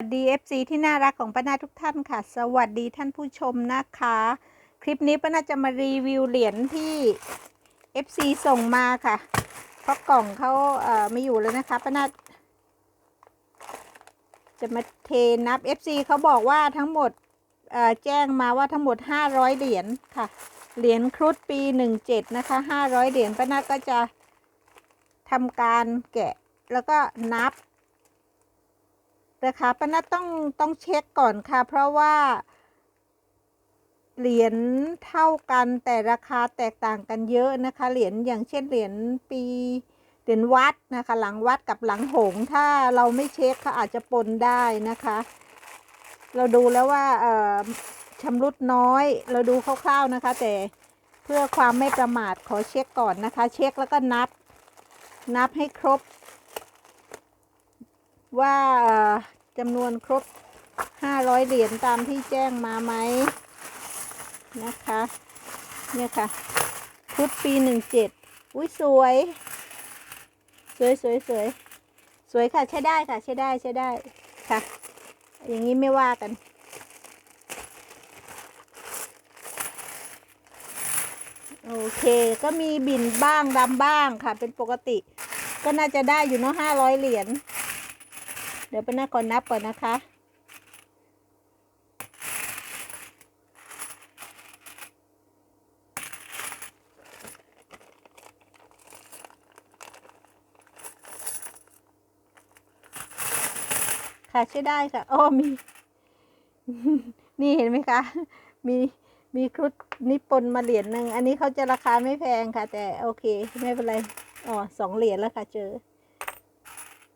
สวัสดี FC ที่น่ารักของป้านาทุกท่านค่ะ สวัสดีท่านผู้ชมนะคะ คลิปนี้ป้านาจะมารีวิวเหรียญที่ FC ส่งมาค่ะ เพราะกล่องเขาเอ่อไม่อยู่แล้วนะคะป้านาจะมาเทนับ FC เขาบอกว่าทั้งหมดเอ่อแจ้งมาว่าทั้งหมด 500 เหรียญค่ะ เหรียญครุฑปี 17 นะคะ 500 เหรียญป้านาก็จะทำการแกะแล้วก็นับ นะคะป้านัดต้องต้องเช็คก่อนค่ะ เพราะว่า เหรียญเท่ากันแต่ราคาแตกต่างกันเยอะนะคะ เหรียญอย่างเช่นเหรียญปีเหรียญวัดนะคะ หลังวัดกับหลังหงถ้าเราไม่เช็คเขาอาจจะปนได้นะคะ เราดูแล้วว่าเอ่อชำรุดน้อย เราดูคร่าวๆนะคะ แต่เพื่อความไม่ประมาทขอเช็คก่อนนะคะ เช็คแล้วก็นับ นับให้ครบ ว่าจำนวนครบ 500 เหรียญตามที่แจ้งมาไหมนะคะ เนี่ยค่ะพุทธปี 17 อุ้ยสวย สวยสวยสวยสวยค่ะ ใช้ได้ค่ะ ใช้ได้ใช้ได้ค่ะ อย่างนี้ไม่ว่ากันโอเค ก็มีบินบ้างดำบ้างค่ะ เป็นปกติ ก็น่าจะได้อยู่เนาะ500เหรียญ เดี๋ยวไปหน้าก่อนนับก่อนนะคะ ค่ะใช้ได้ค่ะอ้อมี นี่เห็นไหมคะ มีมีครุฑนิปนมาเหรียญหนึ่ง อันนี้เขาจะราคาไม่แพงค่ะ แต่โอเค ไม่เป็นไร อ๋อสองเหรียญแล้วค่ะเจอ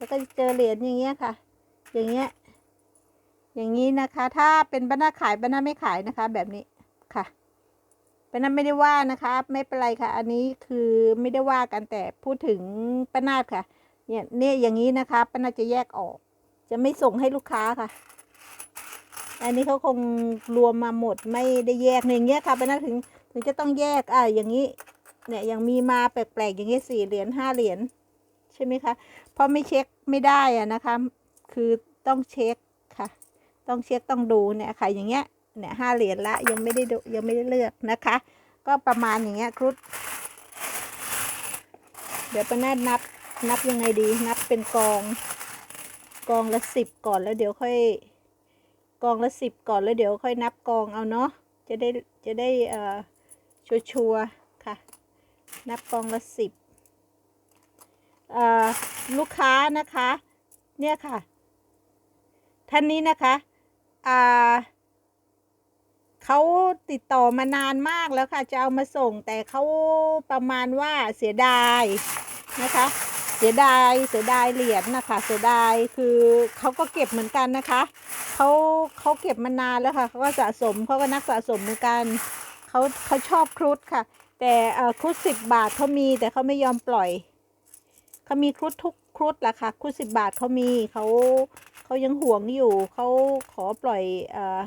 แล้วก็เจอเหรียญอย่างเงี้ยค่ะ อย่างเงี้ย อย่างนี้นะคะ ถ้าเป็นบ้านาขายบ้านาไม่ขายนะคะ แบบนี้ค่ะบ้านาไม่ได้ว่านะคะ ไม่เป็นไรค่ะ อันนี้คือไม่ได้ว่ากันแต่พูดถึงป้านาค่ะ เนี่ยเนี่ยอย่างนี้นะคะป้านาจะแยกออก จะไม่ส่งให้ลูกค้าค่ะ อันนี้เขาคงรวมมาหมดไม่ได้แยกอย่างเงี้ยค่ะป้านาถึงถึงจะต้องแยกอะอย่างนี้ เนี่ยยังมีมาแปลกๆอย่างเงี้ยสี่เหรียญห้าเหรียญ ใช่ไหมคะเพราะไม่เช็คไม่ได้อะนะคะ คือต้องเช็คค่ะ ต้องเช็คต้องดูเนี่ยค่ะ อย่างเงี้ยเนี่ยห้าเหรียญละยังไม่ได้ดูยังไม่ได้เลือกนะคะ ก็ประมาณอย่างเงี้ยครุฑเดี๋ยวป้านาดนับนับยังไงดี นับเป็นกอง กองละสิบก่อนแล้วเดี๋ยวค่อย กองละสิบก่อนแล้วเดี๋ยวค่อยนับกองเอาเนาะจะได้จะได้เอ่อชัวร์ค่ะ นับกองละสิบ ลูกค้านะคะ เนี่ยค่ะ ท่านนี้นะคะเขาติดต่อมานานมากแล้วค่ะ จะเอามาส่งแต่เขาประมาณว่าเสียดายนะคะ เสียดายเสียดายเหรียญนะคะ เสียดายคือเขาก็เก็บเหมือนกันนะคะเขาเขาเก็บมานานแล้วค่ะเขาก็สะสมเขาก็นักสะสมเหมือนกันเขาเขาชอบครุฑค่ะ แต่ครุฑสิบบาทเขามีแต่เขาไม่ยอมปล่อย เขามีครุฑทุกครุฑแหละค่ะครุฑสิบบาทเขามีเขาเขายังห่วงอยู่เขาขอปล่อยเอ่อ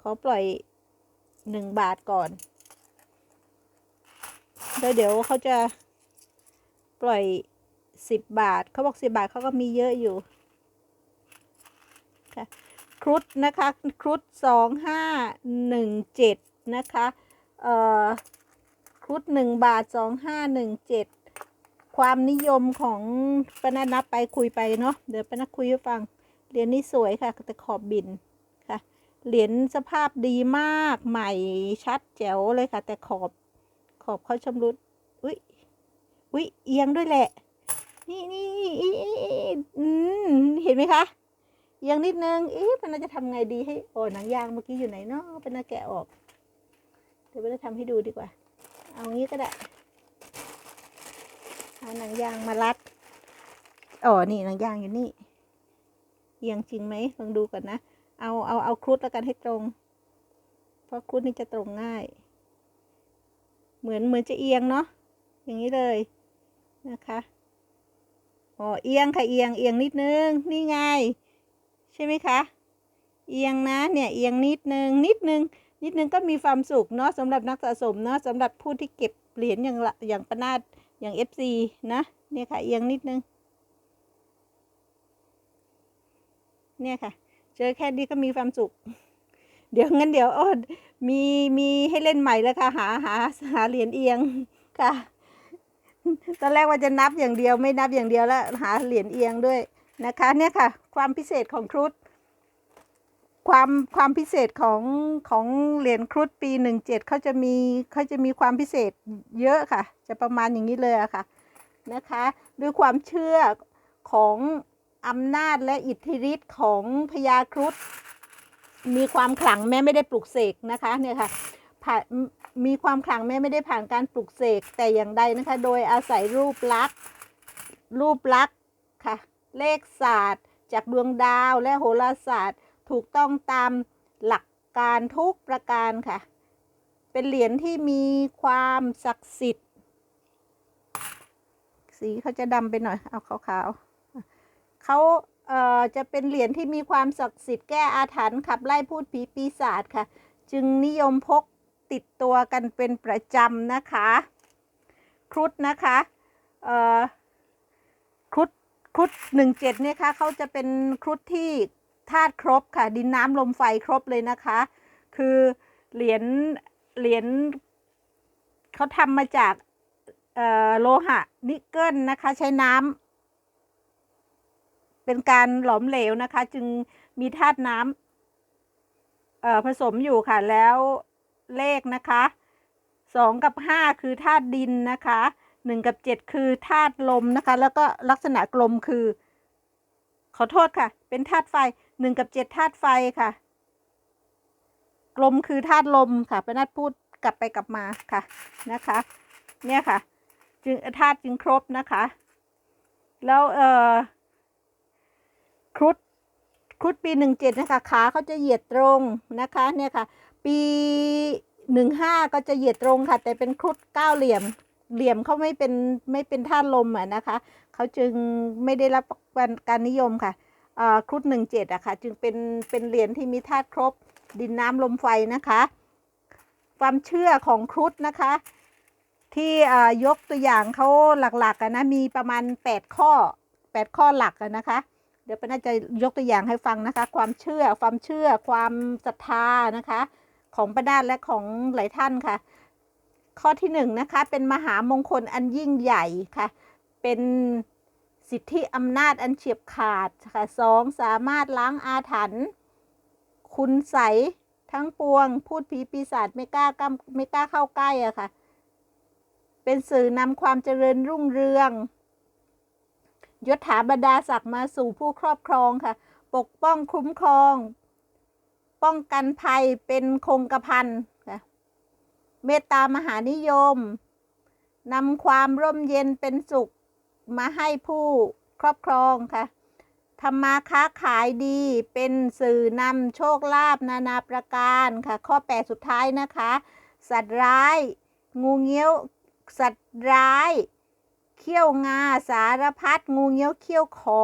ขอปล่อยหนึ่งบาทก่อนแล้วเดี๋ยวเขาจะปล่อยสิบบาทเขาบอกสิบบาทเขาก็มีเยอะอยู่ค่ะครุฑนะคะครุฑสองห้าหนึ่งเจ็ดนะคะเอ่อครุฑหนึ่งบาทสองห้าหนึ่งเจ็ด ความนิยมของปนัดนับไปคุยไปเนาะเดี๋ยวปนัดคุยให้ฟังเหรียญนี้สวยค่ะแต่ขอบบินค่ะ เหรียญสภาพดีมากใหม่ชัดแจ๋วเลยค่ะ แต่ขอบขอบเขาชำรุดอุ้ยอุ้ยเอียงด้วยแหละ นี่นี่อืมเห็นไหมคะเอียงนิดนึงอ๊ะปนัดจะทำไงดีให้โอ้หนังยางเมื่อกี้อยู่ไหนเนาะปนัดแกะออกเดี๋ยวปนัดทำให้ดูดีกว่า เอางี้ก็ได้ เอาหนังยางมารัดอ๋อนี่หนังยางอยู่นี่เอียงจริงไหมลองดูก่อนนะ เอาเอาเอาครุฑแล้วกันให้ตรง เพราะครุฑนี่จะตรงง่าย เหมือนเหมือนจะเอียงเนาะอย่างนี้เลยนะคะอ๋อเอียงค่ะเอียงเอียงนิดนึงนี่ไงใช่ไหมคะเอียงนะเนี่ยเอียงนิดนึงนิดนึงนิดนึงก็มีความสุขเนาะสำหรับนักสะสมเนาะสำหรับผู้ที่เก็บเหรียญอย่างละอย่างประนาด อย่าง FC นะเนี่ยค่ะ เอียงนิดนึง เนี่ยค่ะ เจอแค่นี้ก็มีความสุข เดี๋ยวงั้นเดี๋ยวอ้มีมีให้เล่นใหม่แล้วค่ะ หาหาหาเหรียญเอียงค่ะ ตอนแรกว่าจะนับอย่างเดียวไม่นับอย่างเดียวแล้วหาเหรียญเอียงด้วยนะคะ เนี่ยค่ะ ความพิเศษของครุฑ ความความพิเศษของของเหรียญครุฑปีหนึ่งเจ็ดเขาจะมีเขาจะมีความพิเศษเยอะค่ะ จะประมาณอย่างนี้เลยอะค่ะนะคะ ด้วยความเชื่อของอำนาจและอิทธิฤทธิ์ของพญาครุฑมีความขลังแม้ไม่ได้ปลุกเสกนะคะเนี่ยค่ะผ่านมีความขลังแม้ไม่ได้ผ่านการปลุกเสกแต่อย่างใดนะคะ โดยอาศัยรูปลักษณ์รูปลักษณ์ค่ะเลขศาสตร์ จากดวงดาวและโหราศาสตร์ ถูกต้องตามหลักการทุกประการค่ะ เป็นเหรียญที่มีความศักดิ์สิทธิ์ สีเขาจะดำไปหน่อย เอาขาวๆเขาเอ่อจะเป็นเหรียญที่มีความศักดิ์สิทธิ์แก้อาถรรพ์ขับไล่พูดผีปีศาจค่ะ จึงนิยมพกติดตัวกันเป็นประจำนะคะ ครุฑนะคะเอ่อครุฑครุฑหนึ่งเจ็ดเนี่ยค่ะเขาจะเป็นครุฑที่ ธาตุครบค่ะ ดินน้ำลมไฟครบเลยนะคะ คือเหรียญเหรียญเขาทำมาจากโลหะนิกเกิลนะคะ ใช้น้ำเป็นการหลอมเหลวนะคะ จึงมีธาตุน้ำผสมอยู่ค่ะ แล้วเลขนะคะสองกับห้าคือธาตุดินนะคะหนึ่งกับเจ็ดคือธาตุลมนะคะ แล้วก็ลักษณะกลมคือ ขอโทษค่ะ เป็นธาตุไฟ หนึ่งกับเจ็ดธาตุไฟค่ะกลมคือธาตุลมค่ะเป็นนัดพูดกลับไปกลับมาค่ะนะคะ เนี่ยค่ะ จึงธาตุจึงครบนะคะ แล้วเอ่อครุฑครุฑปีหนึ่งเจ็ดนะคะขาเขาจะเหยียดตรงนะคะเนี่ยค่ะ ปีหนึ่งห้าก็จะเหยียดตรงค่ะ แต่เป็นครุฑเก้าเหลี่ยมเหลี่ยมเขาไม่เป็นไม่เป็นธาตุลมอะนะคะ เขาจึงไม่ได้รับการนิยมค่ะ ครุฑหนึ่งเจ็ดอะค่ะจึงเป็นเป็นเหรียญที่มีธาตุครบดินน้ำลมไฟนะคะ ความเชื่อของครุฑนะคะ ที่ยกตัวอย่างเขาหลักๆนะมีประมาณ 8 ข้อ 8 ข้อหลักนะคะ เดี๋ยวปน่าจะยกตัวอย่างให้ฟังนะคะ ความเชื่อความเชื่อความศรัทธานะคะ ของประดานและของหลายท่านค่ะ ข้อที่หนึ่งนะคะเป็นมหามงคลอันยิ่งใหญ่ค่ะ เป็น สิทธิอำนาจอันเฉียบขาดค่ะสองสามารถล้างอาถรรพ์คุณใสทั้งปวง พูดผีปีศาจไม่กล้ากล้าไม่กล้าเข้าใกล้อะค่ะ เป็นสื่อนำความเจริญรุ่งเรืองยศถาบรรดาศักดิ์มาสู่ผู้ครอบครองค่ะ ปกป้องคุ้มครอง ป้องกันภัยเป็นคงกระพันค่ะเมตตามหานิยมนำความร่มเย็นเป็นสุข มาให้ผู้ครอบครองค่ะทำมาค้าขายดีเป็นสื่อนำโชคลาภนานาประการค่ะ ข้อ 8 สุดท้ายนะคะ สัตว์ร้าย งูเงี้ยว สัตว์ร้าย เขี้ยวงาสารพัดงูเงี้ยวเขี้ยวขอ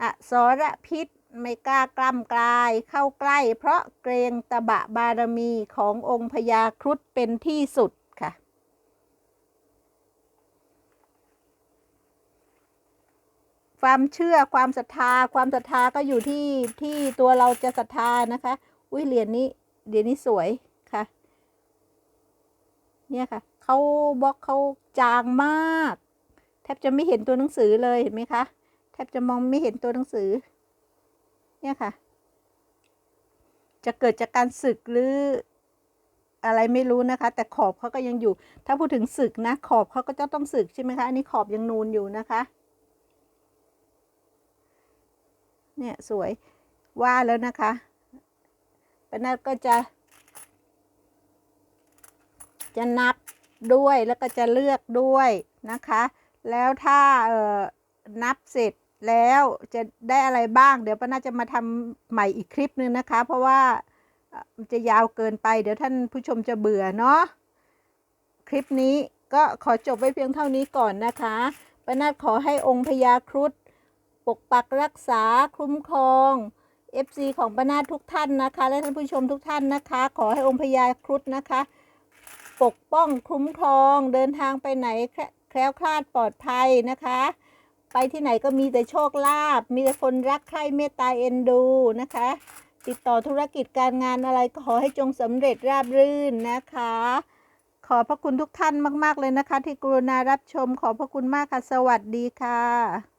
อสรพิษไม่กล้ากล้ำกลายเข้าใกล้ เพราะเกรงตบะบารมีขององค์พญาครุฑเป็นที่สุดค่ะ ความเชื่อความศรัทธา ความศรัทธาก็อยู่ที่ที่ตัวเราจะศรัทธานะคะ อุ้ยเหรียญนี้เหรียญนี้สวยค่ะ เนี่ยค่ะเขาบล็อกเขาจางมาก แทบจะไม่เห็นตัวหนังสือเลยเห็นไหมคะแทบจะมองไม่เห็นตัวหนังสือ เนี่ยค่ะ จะเกิดจากการสึกหรืออะไรไม่รู้นะคะ แต่ขอบเขาก็ยังอยู่ ถ้าพูดถึงสึกนะ ขอบเขาก็จะต้องสึกใช่ไหมคะ อันนี้ขอบยังนูนอยู่นะคะ เนี่ยสวยว่าแล้วนะคะปนัดก็จะ จะนับด้วยแล้วก็จะเลือกด้วยนะคะ แล้วถ้าเอ่อนับเสร็จแล้วจะได้อะไรบ้าง เดี๋ยวป้าน่าจะมาทำใหม่อีกคลิปนึงนะคะ เพราะว่ามันจะยาวเกินไป เดี๋ยวท่านผู้ชมจะเบื่อเนาะคลิปนี้ก็ขอจบไว้เพียงเท่านี้ก่อนนะคะป้านาขอให้องค์พญาครุฑ ปกปักรักษาคุ้มครอง FC ของป้านาทุกท่านนะคะ และท่านผู้ชมทุกท่านนะคะ ขอให้องค์พญาครุฑนะคะ ปกป้องคุ้มครองเดินทางไปไหนแคล้วคลาดปลอดภัยนะคะ ไปที่ไหนก็มีแต่โชคลาภมีแต่คนรักใคร่เมตตาเอ็นดูนะคะ ติดต่อธุรกิจการงานอะไรก็ขอให้จงสำเร็จราบรื่นนะคะ ขอพระคุณทุกท่านมาก ๆ เลยนะคะ ที่กรุณารับชมขอพระคุณมากค่ะ สวัสดีค่ะ